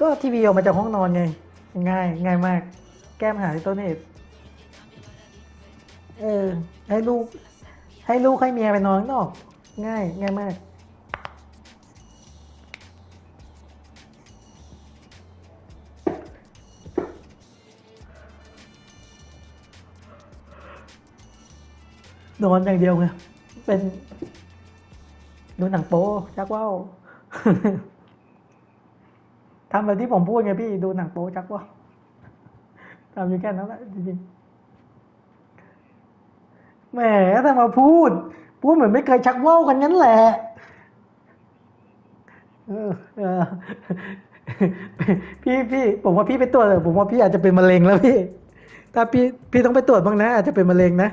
ก็ทีวีออกมาจากห้องนอนไง ง่าย ง่ายมาก แก้ปัญหาที่ต้นเหตุเออ ให้ลูก ให้ลูกให้เมียไปนอนข้างนอก ง่าย ง่ายมาก นอนอย่างเดียวไง เป็น ดูหนังโป๊จักว่าว ทำแบบที่ผมพูดไงพี่ดูหนังโป๊จักว่าทำอยู่แค่นั้นแหละจริงๆแหมถ้ามาพูด พูดเหมือนไม่เคยชักว่าวกันงั้นแหละเออพี่พี่ผมว่าพี่ไปตรวจเถอะผมว่าพี่อาจจะเป็นมะเร็งแล้วพี่ ถ้าพี่พี่ต้องไปตรวจบ้างนะ อาจจะเป็นมะเร็งนะ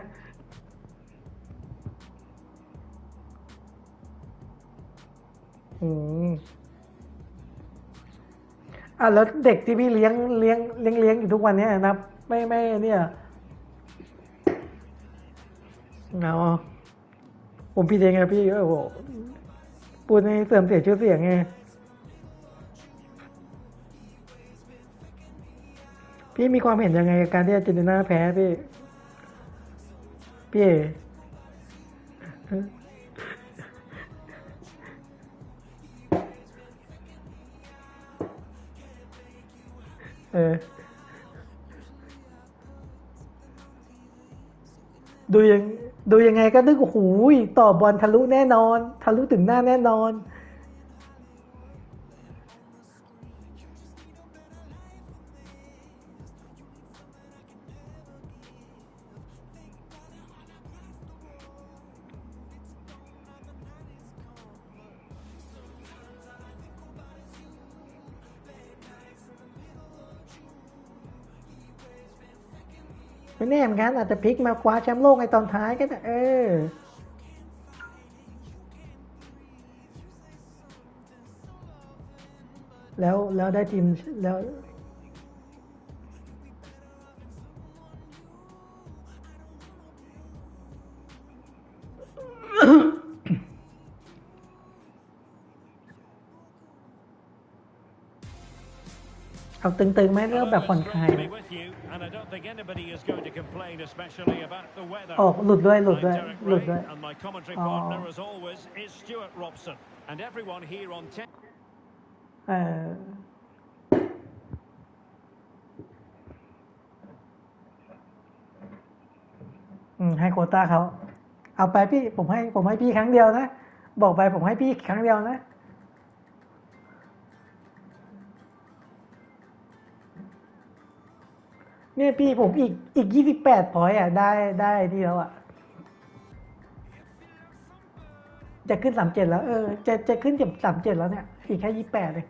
อืม อะแล้วเด็กที่พี่เลี้ยงเลี้ยงเลี้ยงเลี้ยงอยู่ทุกวันเนี้ยนะไม่ไม่เนี่ยเอาผมพี่เองไงพี่โอ้โหปูดในเสื่อมเสียชื่อเสียงไงพี่มีความเห็นยังไงกับการที่อาร์เจนตินาแพ้พี่พี่ เออ ดูยังดูยังไงก็นึกโอ้โหยต่อบอลทะลุแน่นอน ทะลุถึงหน้าแน่นอน ไม่แน่เหมือนกันอาจจะพลิกมาคว้าแชมป์โลกในตอนท้ายก็ได้เออแล้วแล้วได้ทีมแล้วเอาตึงๆไหมเรื่องแบบผ่อนคลาย don't think anybody is going to complain, especially about the weather. ออกหลุดด้วยหลุด I'm ด้วย Derek หลุด Ray, ด้วย and my commentary Oh. partner, as always, is Stuart Robson. And everyone here on 10. เอออืมให้โควต้าเขา เอาไปพี่ ผมให้ ผมให้พี่ครั้งเดียวนะ บอกไปผมให้พี่ครั้งเดียวนะ เนี่ยพี่ผมอีกอีกยี่สิบแปดพอยอะได้ได้ที่แล้วอะ จะขึ้นสามเจ็ดแล้ว เออ จะจะขึ้นเจ็ดสามเจ็ดแล้วเนี่ย อีกแค่ยี่แปดเลย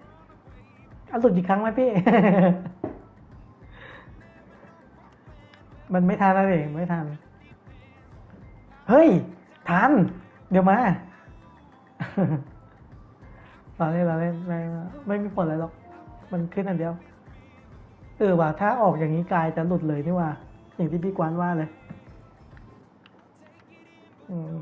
เอาหลุดอีกครั้งไหมพี่ มันไม่ทันแล้วเองไม่ทัน เฮ้ย ทัน เดี๋ยวมาเราเล่นเราเล่นไม่ไม่มีผลอะไรหรอก มันขึ้นอันเดียว เออว่ะถ้าออกอย่างนี้กายจะหลุดเลยนี่ว่าอย่างที่พี่กวานว่าเลยอืม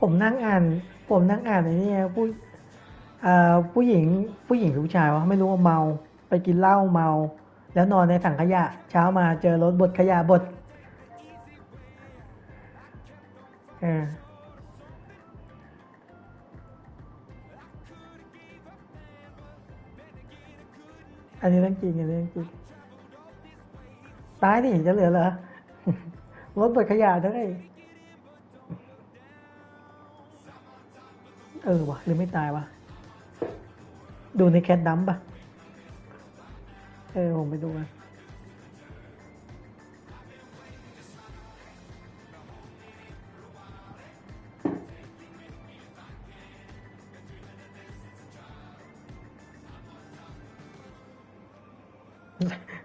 ผมนั่งอ่าน ผมนั่งอ่านไอ้นี่ไงผู้อ่าผู้หญิงผู้หญิงหรือผู้ชายวะไม่รู้ว่าเมา ไปกินเหล้าเมา แล้วนอนในถังขยะ เช้ามาเจอรถบดขยะบดเอออันนี้เรื่องจริงอันนี้เรื่องจริงตายนี่จะเหลือเหรอรถบดขยะด้วยเออวะหรือไม่ตายวะดูในแคทดัมปะ เออ ผมไปดูกัน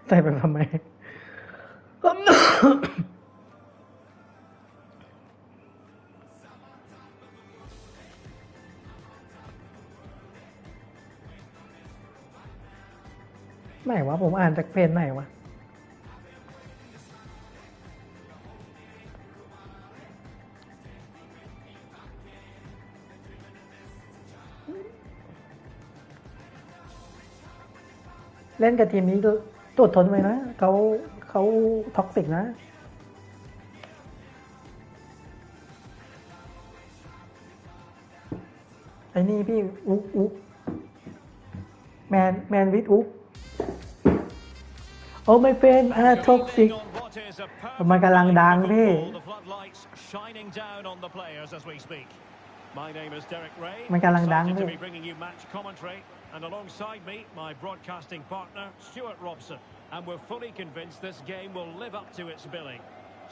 ใส่ไปทำไม ผมอ่านจากเพจไหนวะเล่นกับทีมนี้ตรวจทนไว้นะเขาเขาท็อกซิกนะ ไอ้นี่พี่อุ๊กอุ๊กแมนแมนวิทอุ๊ก โอ้ไม่เป็นอ่าท็อกซิก มันกำลังดังพี่ The floodlights shining down on the players as we speak. My name is Derek Ray. มันกำลังดัง Excited พี่ to be bringing you match commentary, and alongside me, my broadcasting partner, Stuart Robson. And we're fully convinced this game will live up to its billing.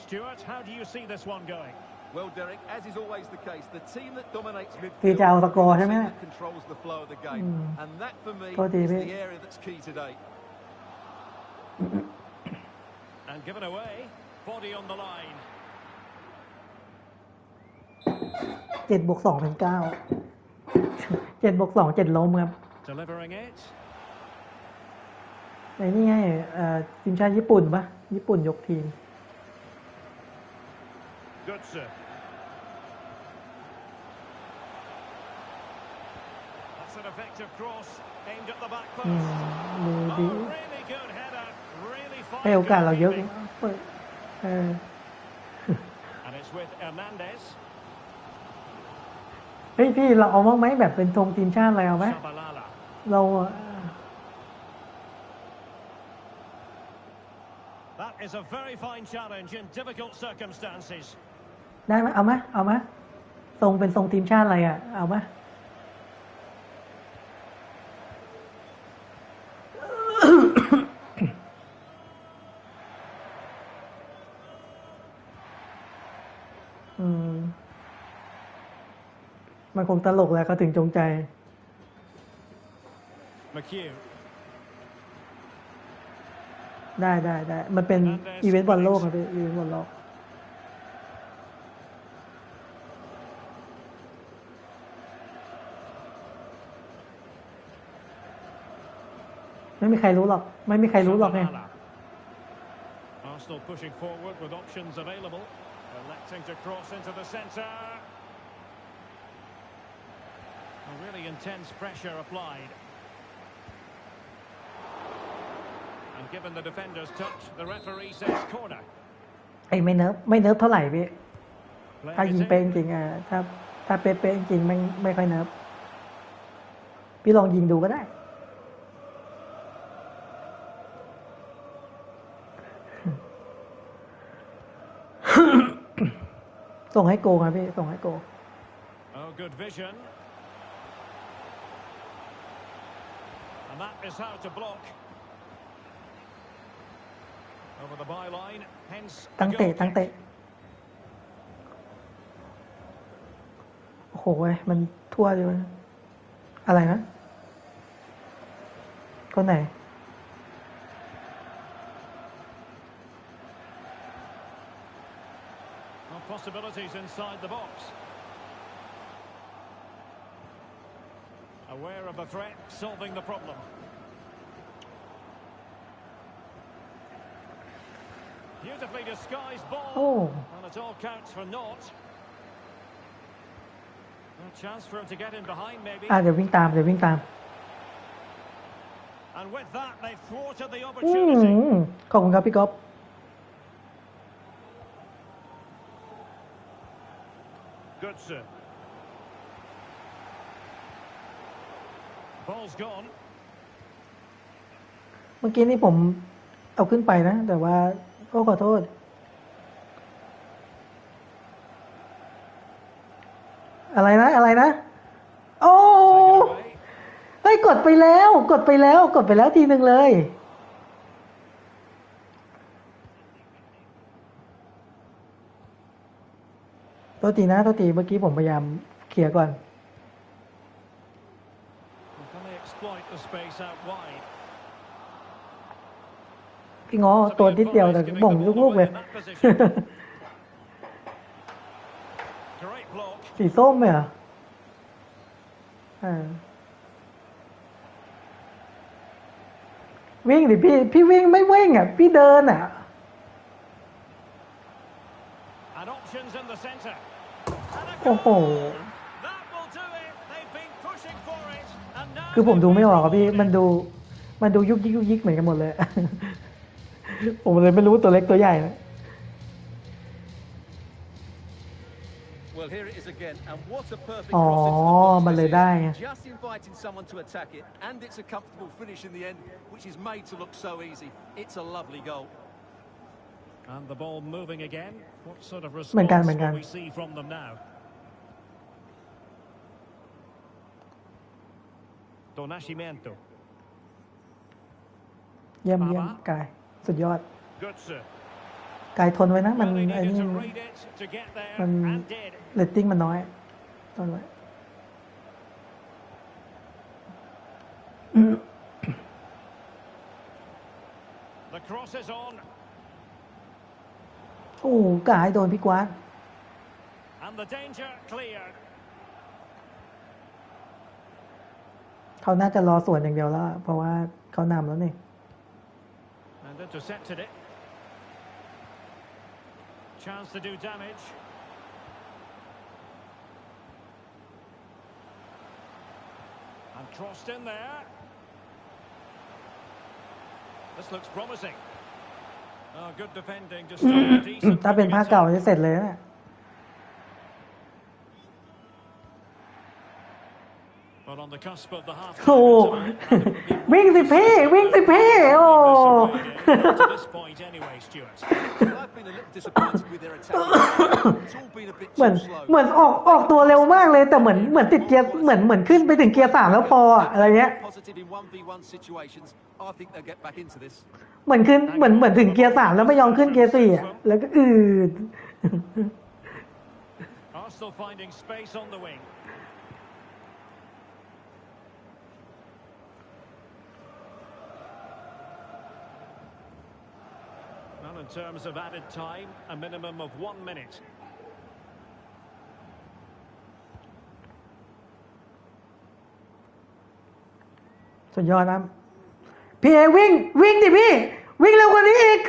Stuart, how do you see this one going? Well, Derek, as is always the case, the team that dominates พี่ midfield จะเอาสกอร์ is ใช่ the ไหม team that controls the flow of the game. Mm. And that, for me, Thôi thì isพี่ the area that's key today. And given away, body on the line. เจ็ดบวกสองเป็นเก้าเจ็ดบวกสองเจ็ดล้มครับ Delivering it. ในนี่ไงเอ่อทีมชาติญี่ปุ่นปะญี่ปุ่นยกทีม Goodson. That's an effective cross aimed at the back อืม post. ดู Oh, ดี really good header. Really fine. ให้โอกาสเราเยอะ goalkeeping. เปิดเออ And it's with Hernandez. เฮ้ยพี่เราเอาบ้างไหมแบบเป็นธงทีมชาติอะไรเอาไหม Shabalala. เราเอ่อ That is a very fine challenge in difficult circumstances. ได้ไหมเอาไหมเอาไหมทรงเป็นทรงทีมชาติอะไรอะ เอาไหม มันคงตลกแหล้วเขาถึงจงใจ McHugh. ได้ได้ได้ มันเป็นอีเวนต์บอลโลกครับพี่อีเวนต์บอลโลกไม่มีใครรู้หรอก ไม่มีใครรู้หรอกไง Shabalala. Arsenal pushing forward with options available. Electing to cross into the centre. A really intense pressure applied. And given the defender's touch, the referee says corner. ไอ้ไม่เนิร์ฟไม่เนิร์ฟเท่าไหร่พี่ Playing ถ้ายิง it เป๊ะ in. จริงๆอะถ้าถ้าเป๊ะๆจริงๆไม่ไม่ค่อยเนิร์ฟพี่ลองยิงดูก็ได้ ส่งให้โกงครับพี่ ส่งให้โกง Oh, good vision. And that is how to block. Over the byline, hence. a ตั้งเตะ goal ตั้ง kick. เตะโอ้โหเว้ยมันทั่วเลยเว้ยอะไรนะคนไหน Well, possibilities inside the box. Aware of the threat, solving the problem. Beautifully disguised ball. Oh. And it all counts for naught. A chance for him to get in behind, maybe. อะเดี๋ยววิ่งตามเดี๋ยววิ่งตาม And with that, they thwarted the อื opportunity. มขอบคุณครับพี่ก๊อฟ Goodson. เมื่อกี้นี่ผมเอาขึ้นไปนะ แต่ว่าก็ขอโทษอะไรนะอะไรนะ โอ้ Taken away. เฮ้ยกดไปแล้ว กดไปแล้ว กดไปแล้วทีหนึ่งเลย ตัวตีนะตัวตีเมื่อกี้ผมพยายามเคลียร์ก่อน พี่ง้อตัวนิดเดียวแต่บ่งลูกๆเลย Great block. สีส้มเลยเหรออ่าวิ่งดิพี่ พี่วิ่งไม่วิ่งอะ พี่เดินอะ And options in the centre. And a โอ้โห คือผมดูไม่ออกอะพี่ มันดู มันดูยุกยิกยุกยิกเหมือนกันหมดเลย ผมเลยไม่รู้ตัวเล็กตัวใหญ่นะ Well, here it is again, and what a perfect Oh, cross into the box mà this lười is. đai nha. Just inviting someone to attack it, and it's a comfortable finish in the end, which is made to look so easy. It's a lovely goal. And the ball moving again. What sort of เหมือนกัน response เหมือนกัน will we see from them now? Donashimento. เยี่ยมเยี่ยมมาปะกายสุดยอด Gutsu. กายทนไว้นะ มัน Well, they ไอ้ needed นี่ to read it to get there, Mình- and did. เรตติ้งมันน้อยทนไว้ The cross is on, โอ้โหกายโดนพี่กวาด and the danger cleared. เขาน่าจะรอสวนอย่างเดียวแล้ว เพราะว่าเขานำแล้วนี่ And intercepted it. Chance to do damage. And crossed in there. This looks promising. Oh, good defending to stop a decent ถ้าเป็น looking ภาคเก่า attack. จะเสร็จเลยนะ But on the cusp of the half โอ้โหวิ่งสิพี่ วิ่งสิพี่ โอ้ to this point anyway, Stuart. Well, I've been a little disappointed with their attack. It's all been a bit เหมือน too slow. เหมือนออกออกตัวเร็วมากเลย แต่เหมือนเหมือนติดเกียร์เหมือนเหมือนขึ้นไปถึงเกียร์สามแล้วพออะอะไรเงี้ย Positive in 1v1 situations. I think they'll get back into this. เหมือนขึ้นเหมือนเหมือนถึงเกียร์สามแล้วไม่ยอมขึ้นเกียร์สี่อะแล้วก็อืด Arsenal finding space on the wing. Terms of added time, a minimum of one minute. สุดยอดนะพี่เอวิ่งวิ่งดิพี่วิ่งเร็วกว่านี้อีก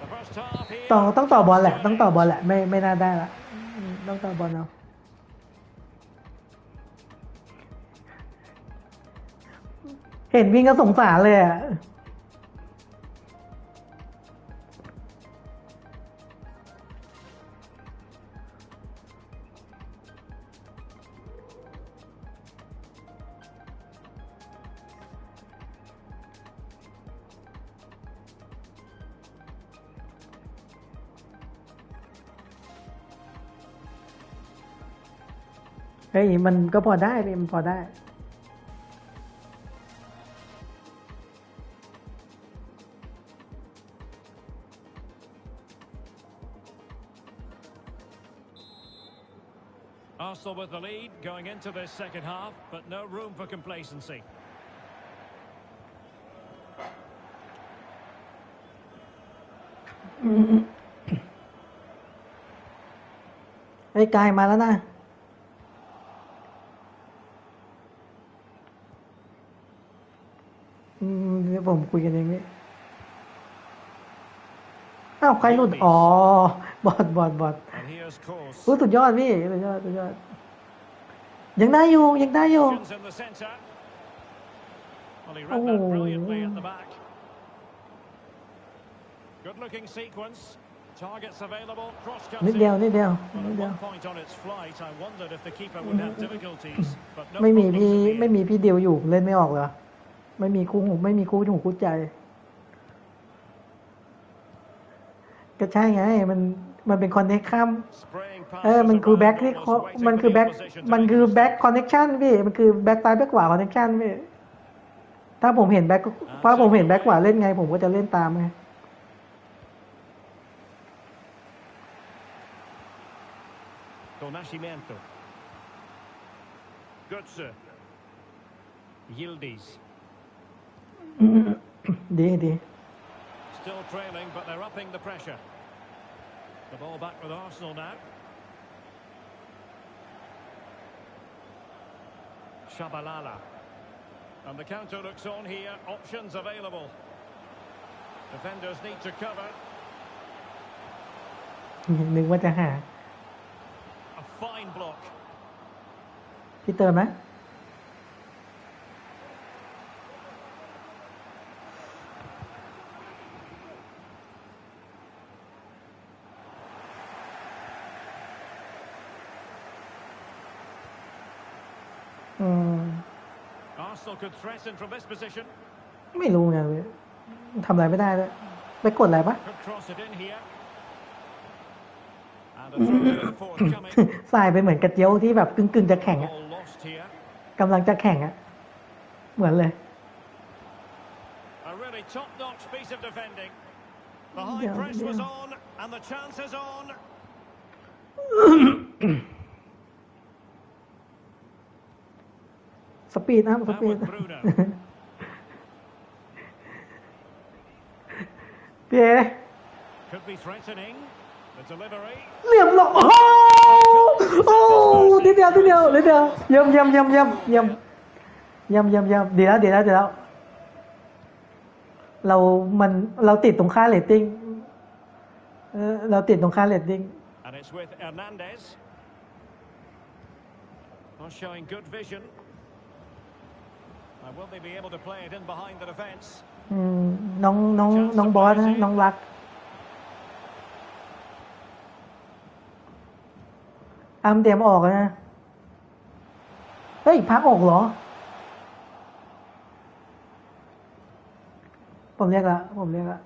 The first half here. ต่อต้องต่อบอลแหละ ต้องต่อบอลแหละ ไม่ไม่น่าได้ละอืมต้องต่อบอลเอา เห็นวิ่งก็สงสารเลยอะเฮ้ยมันก็พอได้พี่มันพอได้ with the lead going into this second half, but no room for complacency. เฮ้ยกายมาแล้วนะอืมเดี๋ยวผมคุยกันเองนี่อ้าวใครหลุด อ๋อ บอดบอดบอด And here's course. อู้สุดยอดพี่ สุดยอด สุดยอด ยังได้อยู่ ยังได้อยู่ Options in the centre. Well, he read that Oh. brilliantly at the back. Good looking sequence. Targets available. Cross นิดเดียว cutting. นิดเดียว Well, นิด at เดียว one point on its flight, I wondered if the keeper would have difficulties. But no ไม่มี problems พี่ in the ไม่ end. มีพี่เดียวอยู่เล่นไม่ออกเหรอ ไม่มีคู่หูไม่มีคู่หูคู่ใจ ก็ใช่ไงมัน มันเป็นคอนเนคข้าม Spraying เออ passes มันคือ around, แบ็คที่ almost waiting มัน for คือ the แบ็ค opposition to มัน make คือ the แบ็คคอนเนคชันพี่มันคือแบ็คซ้ายแบ็คขวาคอนเนคชันพี่ถ้าผมเห็นแบ็คถ้าผมเห็นแบ็คขวาเล่นไง ผมก็จะเล่นตามไง Donashimento. Götze. Yildiz. ดีดี Still trailing, but they're upping the pressure. The ball back with Arsenal now. Shabalala. And the counter looks on here. Options available. Defenders need to cover. นึกว่าจะหา A fine block. พี่เติมนะ อื ไม่รู้ไงเว้ยทำอะไรไม่ได้เลยไปกดอะไรปะ Could cross it in here. And a throw in forthcoming. สายไปเหมือนกระเจียวที่แบบกึ่งกึ่งๆจะแข่งอะ Ball lost here. กำลังจะแข่งอะเหมือนเลย A really top-notch piece of defending. The high Yeah, press was yeah. on, and the chance is on. สปีดนะส Now ปีด with Bruno. พี่เอ Could be threatening. The delivery. เหลี่ยมหลอกโอ้โหโอ้โหนิดเดียวนิดเดียวนิดเดียวเยี่ยมเยี่ยมเยี่ยมเยี่ยมเยี่ยมเยี่ยมเยี่ยมเยี่ยมดีแล้วดีแล้วดีแล้ว เรา มัน เราติดตรงค่าเรตติ้งเออเราติดตรงค่าเรตติ้ง And it's with Hernandez. Not showing good vision. น้องน้องน้องบอสนะน้องรักอามเตรียมออกแล้วนะ เฮ้ย พักออกเหรอ ผมเรียกละผมเรียกละ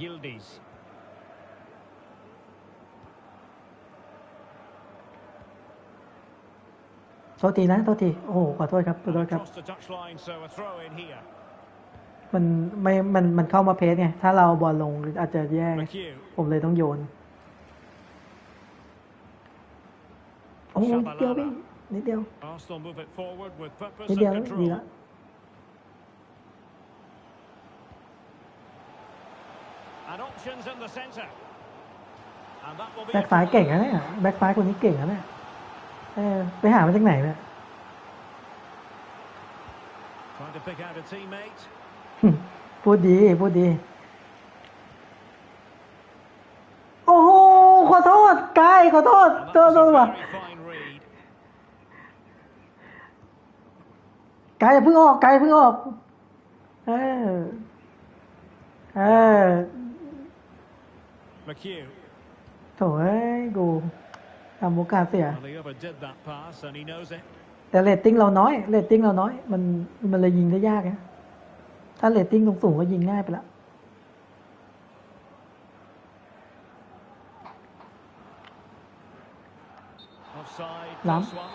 Yildiz. โท ษทีนะโทษที โอ้โหขอโทษครับขอ And โทษครับ across the touchline, so a throw in here. มันไม่ มัน มันเข้ามาเพสไง ถ้าเราบอลลงอาจจะแย่ไง McHugh. ผมเลยต้องโยน โอ้โหนิดเดียวพี่นิดเดียว Arsenal move it forward with purpose นิด and เดียวดี control. แล้ว And options in the centre. And that will be แบ็ a คซ้าย corner. เก่งนะเนี่ย แบ็คซ้ายคนนี้เก่งนะเนี่ย เออไปหามาจากไหนเนี่ย Trying to pick out a teammate. พูดดีพูดดี โอ้โหขอโทษกายขอโทษ And โท that ษ was โทษ a ว่ะ very fine read. กายอย่าเพิ่งออกกายอย่าเพิ่งออกเออเออ McHugh. โถ่เอ้ยกู ทำโอกาสเสีย Well, he overdid that pass, and he knows it. แต่เรตติ้งเราน้อยเรตติ้งเราน้อย มันมันเลยยิงได้ยากนะถ้าเรตติ้งสูงๆก็ยิงง่ายไปละ Offside. Lắm. This one.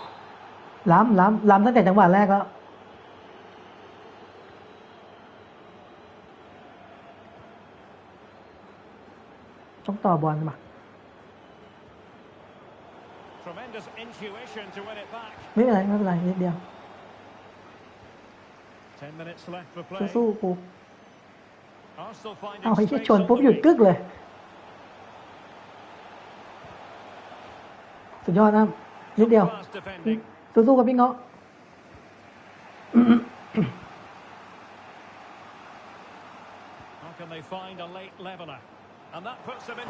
ล้ำ ล้ำ ล้ำตั้งแต่จังหวะแรกแล้ว ต้องต่อบอลมา Nghĩ lại ngược lại nhịp điều. Chú Su của เอาไอ้ชนปุ๊บหยุดกึกเลย สุดยอดนะนิดเดียว สู้ๆกับพี่เงาะ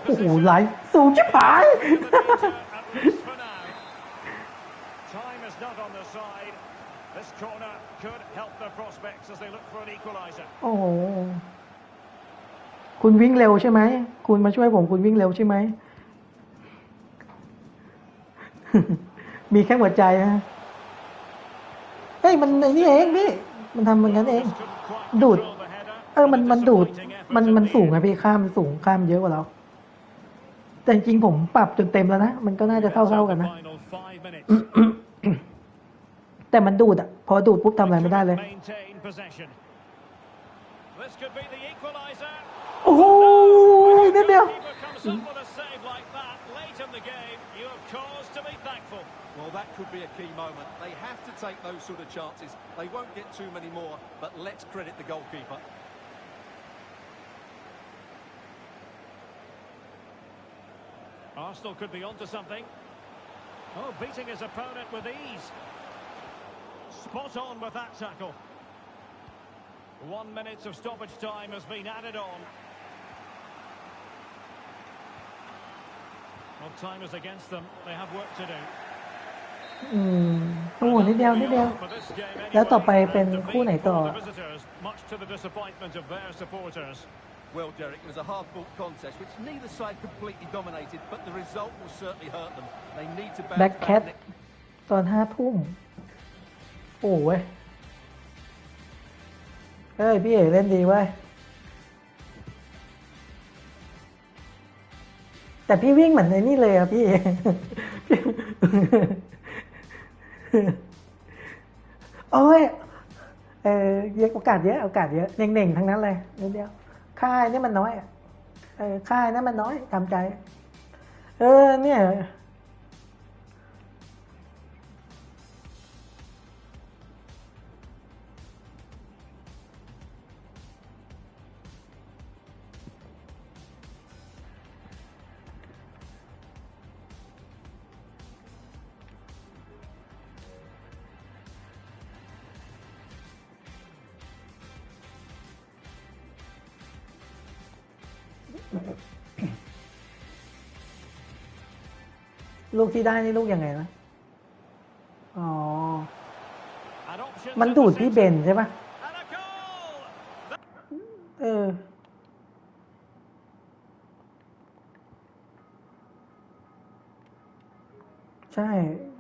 โอ้โหไหลสูงชิบหาย โอ้โห คุณวิ่งเร็วใช่ไหม คุณมาช่วยผมคุณวิ่งเร็วใช่ไหม มีแค่หัวใจนะเฮ้ย มันไอ้นี่เองพี่ มันทำมันงั้นเอง Just couldn't quite ดูด control the header. เออ มัน And a มันดูด disappointing effort มัน in มัน the สูง end. อะพี่ ข้ามมันสูง ข้ามเยอะกว่าเรา แต่จริงๆผมปรับจนเต็มแล้วนะ มันก็น่าจะ Let's เท่า have ๆกัน the นะ final five minutes. แต่มันดูดอะพอดูดปุ๊บทำอะไรไม่ได้เลย Maintain possession. This could be the equaliser. โอ้โห When นิ your ดเดียว goalkeeper comes up with a save like that late in the game, you have cause to be thankful. Well, that could be a key moment. They have to take those sort of chances. They won't get too many more, but let's credit the goalkeeper. Arsenal could be onto something. Oh, beating his opponent with ease. Spot on with that tackle. One minute of stoppage time has been added on. Well, time is against them. They have work to do. อืมโอ้โหนิดเดียวนิดเดียว For this game แล้วต่อไป anyway, เป็น and คู่ไหน defeat ต่อ for the visitors, much to the disappointment of their supporters. Well, Derek, it was a hard-fought contest, which neither side completely dominated, but the result will certainly hurt them. They need to bounce แบ็ค back. แคท next- ตอนห้าทุ่ม โอ้เว้ยเฮ้ย พี่เอ๋เล่นดีเว้ย แต่พี่วิ่งเหมือนในนี่เลยอะพี่ โอ้ย เออเยอะโอกาสเยอะโอกาสเยอะเน่งๆทั้งนั้นเลยนิดเดียวค่ายนี่มันน้อยอะเออค่ายนั่นมันน้อยทำใจ เออ เนี่ย ลูกที่ได้นี่ลูกยังไงนะ อ๋อ มันดูดที่เบนใช่ปะ